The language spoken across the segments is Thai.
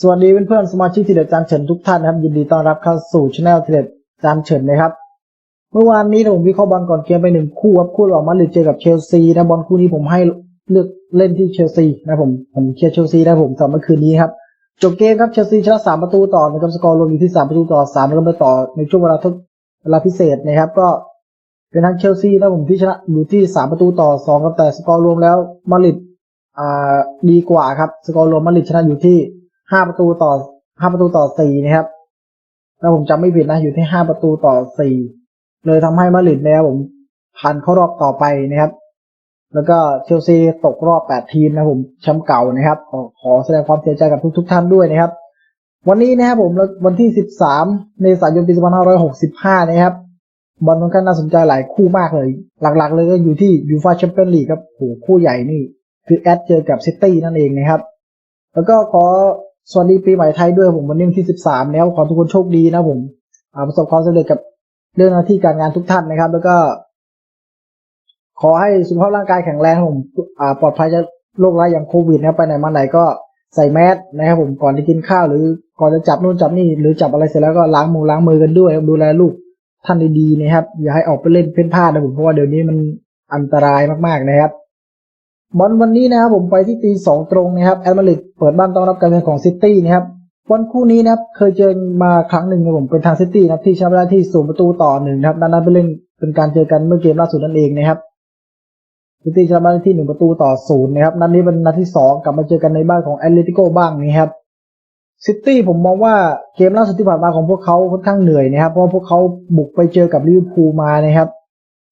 สวัสดีเพื่อนๆสมาชิกทีเด็ดจานเฉินทุกท่านนะครับ ยินดีต้อนรับเข้าสู่ช anel ทีเด็ดจานเฉินนะครับ เมื่อวานนี้ผมวิเคราะห์บอลก่อนเกมไปหนึ่งคู่ครับคู่ระหว่างมาดริดเจอกับเชลซีนะบอลคู่นี้ผมให้เลือกเล่นที่เชลซีนะผมผมเชียร์เชลซีนะผมสำหรับเมื่อคืนนี้ครับจบเกมครับเชลซีชนะสามประตูต่อนะครับสกอร์รวมอยู่ที่สามประตูต่อสามแล้วก็ไปต่อในช่วงเวลาทดเวลาพิเศษนะครับ ก็เป็นทางเชลซีนะผมที่ชนะอยู่ที่สามประตูต่อสองครับแต่สกอร์รวมแล้วมาดริดอ่าดีกว่าครับสกอร์รวมมาดริดชนะอยู่ที่ ห้าประตูต่อห้าประตูต่อสี่นะครับถ้าผมจำไม่ผิดนะอยู่ที่ห้าประตูต่อสี่เลยทำให้มาดริดเนี่ยผมผ่านเข้ารอบต่อไปนะครับ แล้วก็เชลซีตกรอบ8ทีมนะผมแชมป์เก่านะครับขอแสดงความเสียใจกับทุกๆทท่านด้วยนะครับ วันนี้นะครับผมวันที่13เมษายนปี2565นะครับบอลค่อนข้างน่าสนใจหลายคู่มากเลย หลักๆ เลยก็อยู่ที่ยูฟาแชมเปี้ยนลีกครับโหคู่ใหญ่นี่ คือแอดเจอกับซิตี้นั่นเองนะครับ แล้วก็ขอ สวัสดีปีใหม่ไทยด้วยผมวันนี้วันที่ 13 แล้วขอทุกคนโชคดีนะผมประสบความสำเร็จกับเรื่องหน้าที่การงานทุกท่านนะครับ แล้วก็ ขอให้สุขภาพร่างกายแข็งแรงผมปลอดภัยจากโรคร้ายอย่างโควิดนะครับไปไหนมาไหนก็ใส่แมสนะครับผมก่อนจะกินข้าวหรือก่อนจะจับนู่นจับนี่หรือจับอะไรเสร็จแล้วก็ล้างมือล้างมือกันด้วยดูแลลูกท่านดีๆนะครับ อย่าให้ออกไปเล่นเพ่นพ่านนะผมเพราะว่าเดี๋ยวนี้มันอันตรายมากๆนะครับ บอลวันนี้นะครับผมไปที่ตีสองตรงนะครับแอดมาริดเปิดบ้านต้อนรับการเยือนของซิตี้นะครับบอลคู่นี้นะครับเคยเจอมาครั้งหนึ่งนะผมเป็นทางซิตี้นะที่ชนะได้ที่ศูนย์ประตูต่อหนึ่งครับนั้นไปเล่นเป็นการเจอกันเมื่อเกมล่าสุดนั่นเองนะครับซิตี้ชนะได้ที่หนึ่งประตูต่อศูนย์นะครับนัดนี้เป็นนัดที่สองกลับมาเจอกันในบ้านของแอตเลติโกบ้างนี่ครับซิตี้ผมมองว่าเกมล่าสุดที่ผ่านมาของพวกเขาค่อนข้างเหนื่อยนะครับเพราะพวกเขาบุกไปเจอกับลิเวอร์พูลมานะครับ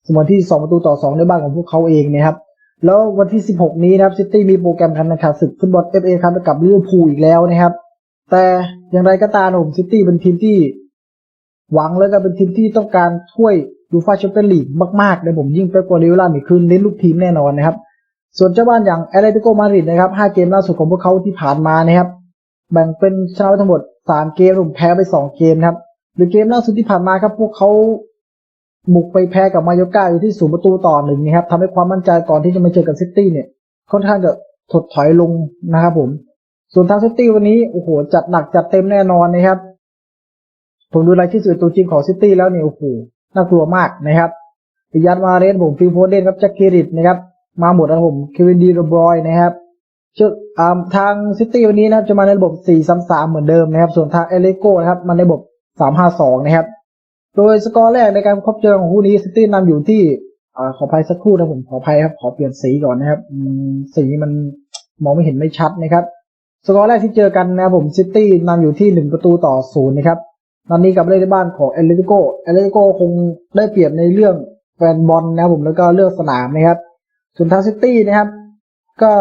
สมมติที่สองประตูต่อสองในบ้านของพวกเขาเองนะครับ แล้ววันที่ 16 นี้นะครับซิตี้มีโปรแกรมการแข่งขันศึกฟุตบอลเอฟเอครับกับลิเวอร์พูลอีกแล้วนะครับ แต่อย่างไรก็ตามผมซิตี้เป็นทีมที่ หวังแล้วก็เป็นทีมที่ต้องการถ้วยยูฟ่าแชมเปี้ยนลีกมากๆเลยผมยิ่งเป๊ปกัวเดโอล่านี่คือเน้นลูกทีมแน่นอนนะครับ ส่วนเจ้าบ้านอย่างแอตเลติโกมาดริดนะครับ 5 เกมล่าสุดของพวกเขาที่ผ่านมานะครับ แบ่งเป็นชนะไปทั้งหมด 3 เกมผมแพ้ไป 2 เกมนะครับหรือเกมล่าสุดที่ผ่านมาครับพวกเขา บุกไปแพ้กับมาโยก้าอยู่ที่ศูนย์ประตูต่อหนึ่งนะครับทำให้ความมั่นใจก่อนที่จะมาเจอกับซิตี้เนี่ย ค่อนข้างจะถดถอยลงนะครับผม ส่วนทางซิตี้วันนี้โอ้โหจัดหนักจัดเต็มแน่นอนนะครับ ผมดูรายชื่อสื่อตัวจริงของซิตี้แล้วเนี่ยโอ้โหน่ากลัวมากนะครับปิยันมาเรนผมฟิลโฟเดนครับแจ็คเกริตนะครับ มาหมดนะผมเควินดีโรบรอยนะครับเชื่อทางซิตี้วันนี้นะครับจะมาในระบบ 4-3-3 เหมือนเดิมนะครับ ส่วนทางเอเลโกนะครับมาในระบบ 3-5-2 นะครับ โดยสกอร์แรกในการพบเจอของคู่นี้ซิตี้นำอยู่ที่อ่าขออภัยสักครู่นะผมขออภัยครับขอเปลี่ยนสีก่อนนะครับสีมันมองไม่เห็นไม่ชัดนะครับสกอร์แรกที่เจอกันนะครับผมซิตี้นำอยู่ที่1ประตูต่อศูนย์นะครับนัดนี้กับเล่นในบ้านของเอเลติโกเอเลติโกคงได้เปรียบในเรื่องแฟนบอลนะครับผมแล้วก็เรื่องสนามนะครับ ส่วนทางซิตี้นะครับ ก็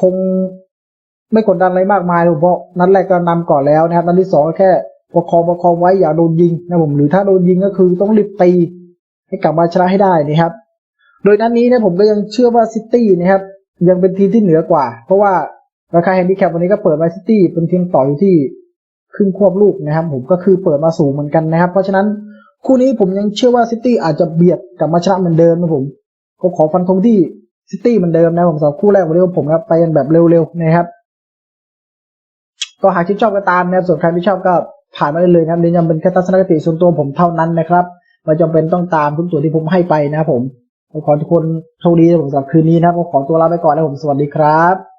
คงไม่กดดันอะไรมากมายเพราะนัดแรกก็นำก่อนแล้วนะครับนัดที่สองก็แค่ ประคองประคองไว้อย่าโดนยิงนะผมหรือถ้าโดนยิงก็คือต้องรีบตีให้กลับมาชนะให้ได้นะครับ โดยนัดนี้นะผมก็ยังเชื่อว่าซิตี้นะครับ ยังเป็นทีมที่เหนือกว่า เพราะว่าราคาแฮนดิแคปวันนี้ก็เปิดไว้ซิตี้เป็นทีมต่ออยู่ที่ครึ่งควบลูกนะครับ ผมก็คือเปิดมาสูงเหมือนกันนะครับ เพราะฉะนั้นคู่นี้ผมยังเชื่อว่าซิตี้อาจจะเบียดกลับมาชนะเหมือนเดิมนะผมก็ขอฟันธงที่ซิตี้เหมือนเดิมนะผมสำหรับคู่แรกวันนี้ผมครับไปกันแบบเร็วๆนะครับ ก็หากที่ชอบก็ตามนะครับส่วนใครไม่ชอบก็ ผ่านมาได้เลยครับเน้นย้ำเป็นแค่ทัศนคติส่วนตัวผมเท่านั้นนะครับไม่จำเป็นต้องตามทุกตัวที่ผมให้ไปนะครับผมขอทุกคนโชคดีสำหรับคืนนี้นะครับขอตัวลาไปก่อนนะผมสวัสดีครับ